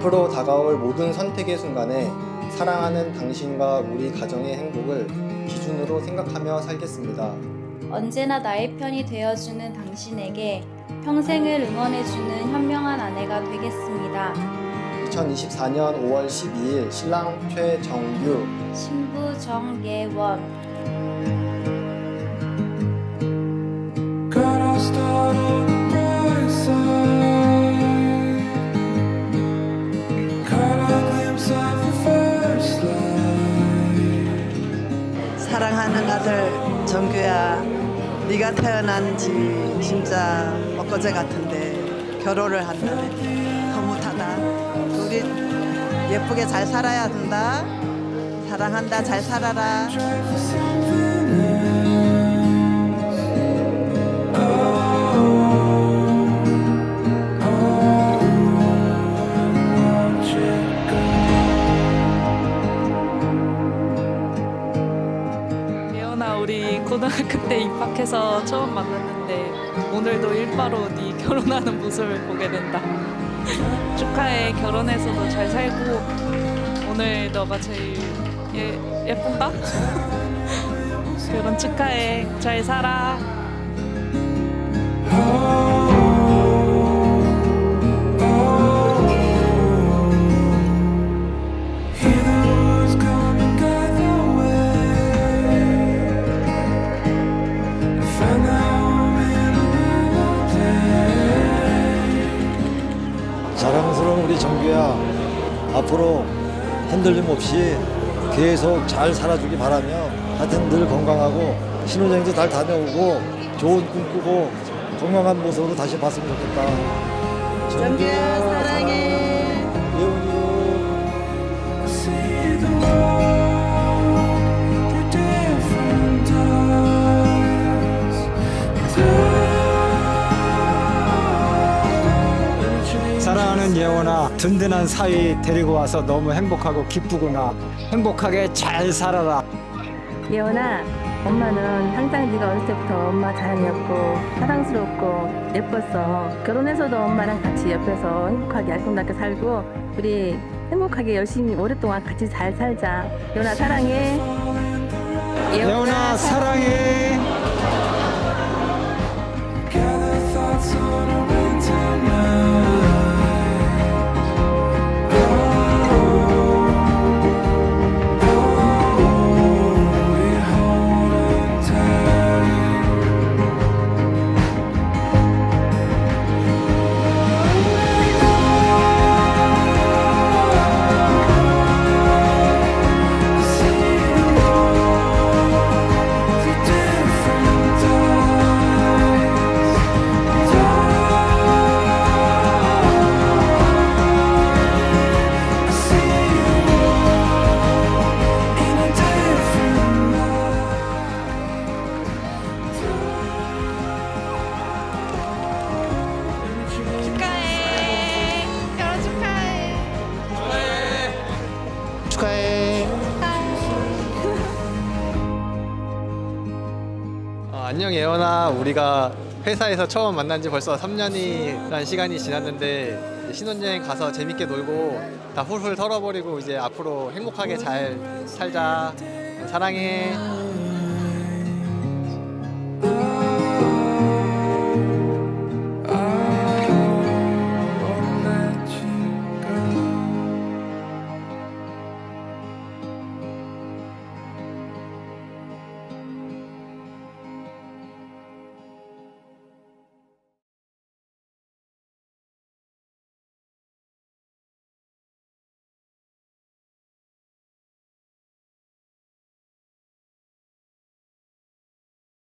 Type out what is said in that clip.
앞으로 다가올 모든 선택의 순간에 사랑하는 당신과 우리 가정의 행복을 기준으로 생각하며 살겠습니다. 언제나 나의 편이 되어주는 당신에게 평생을 응원해주는 현명한 아내가 되겠습니다. 2024년 5월 12일 신랑 최정유 신부 정예원 아들 정규야 네가 태어난 지 진짜 엊그제 같은데 결혼을 한다네. 흐뭇하다. 둘이 예쁘게 잘 살아야 한다. 사랑한다. 잘 살아라 우리 고등학교 때 입학해서 처음 만났는데 오늘도 일바로 네 결혼하는 모습을 보게 된다. 축하해 결혼해서도 잘 살고 오늘 너가 제일 예, 예쁜가? 결혼 축하해 잘 살아. 우리 정규야 앞으로 흔들림 없이 계속 잘 살아주기 바라며 하여튼 늘 건강하고 신혼여행도 잘 다녀오고 좋은 꿈 꾸고 건강한 모습으로 다시 봤으면 좋겠다. 정규야 사랑해. 예원이 사랑하는 예원아 든든한 사위 데리고 와서 너무 행복하고 기쁘구나 행복하게 잘 살아라 예원아, 엄마는 항상 네가 어릴 때부터 엄마 자랑이었고 사랑스럽고 예뻤어. 결혼해서도 엄마랑 같이 옆에서 행복하게 알콩달콩 살고 우리 행복하게 열심히 오랫동안 같이 잘 살자. 예원아 사랑해. 예원아 사랑해 안녕 예원아. 우리가 회사에서 처음 만난 지 벌써 3년이란 시간이 지났는데 신혼여행 가서 재밌게 놀고 다 훌훌 털어버리고 이제 앞으로 행복하게 잘 살자. 사랑해.